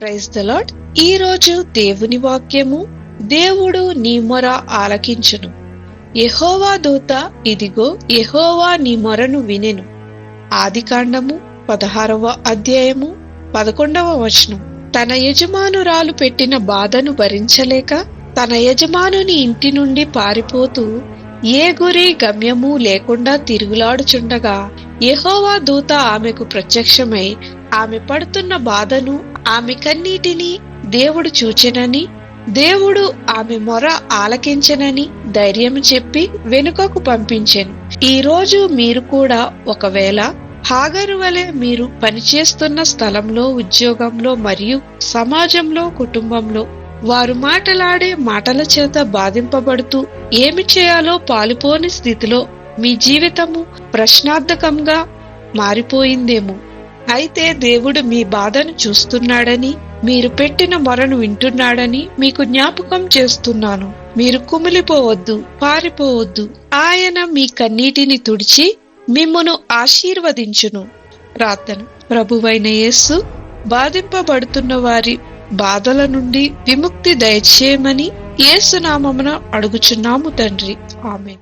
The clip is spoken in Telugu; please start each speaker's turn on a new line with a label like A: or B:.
A: ప్రైజ్ ద ఈ రోజు దేవుని వాక్యము దేవుడు నీ మొర ఆలకించును. యహోవా దూత ఇదిగో యహోవా నీ మొరను వినెను. ఆదికాండము పదహారవ అధ్యాయము పదకొండవ వచనం. తన యజమానురాలు పెట్టిన బాధను భరించలేక తన యజమానుని ఇంటి నుండి పారిపోతూ ఏ గురి గమ్యము లేకుండా తిరుగులాడుచుండగా యహోవా దూత ఆమెకు ప్రత్యక్షమై ఆమె పడుతున్న బాధను ఆమె కన్నీటిని దేవుడు చూచెనని దేవుడు ఆమె మొర ఆలకించనని ధైర్యం చెప్పి వెనుకకు పంపించెను. ఈ రోజు మీరు కూడా ఒకవేళ హాగరు వలె మీరు పనిచేస్తున్న స్థలంలో ఉద్యోగంలో మరియు సమాజంలో కుటుంబంలో వారు మాటలాడే మాటల చేత బాధింపబడుతూ ఏమి చేయాలో పాలుపోని స్థితిలో మీ జీవితము ప్రశ్నార్థకంగా మారిపోయిందేమో. అయితే దేవుడు మీ బాధను చూస్తున్నాడని మీరు పెట్టిన మొరను వింటున్నాడని మీకు జ్ఞాపకం చేస్తున్నాను. మీరు కుమిలిపోవద్దు పారిపోవద్దు. ఆయన మీ కన్నీటిని తుడిచి మిమ్మను ఆశీర్వదించును. ప్రార్థన. ప్రభువైన యేసు బాధింపబడుతున్న వారి బాధల నుండి విముక్తి దయచేయమని యేసునామమున అడుగుచున్నాము తండ్రి. ఆమె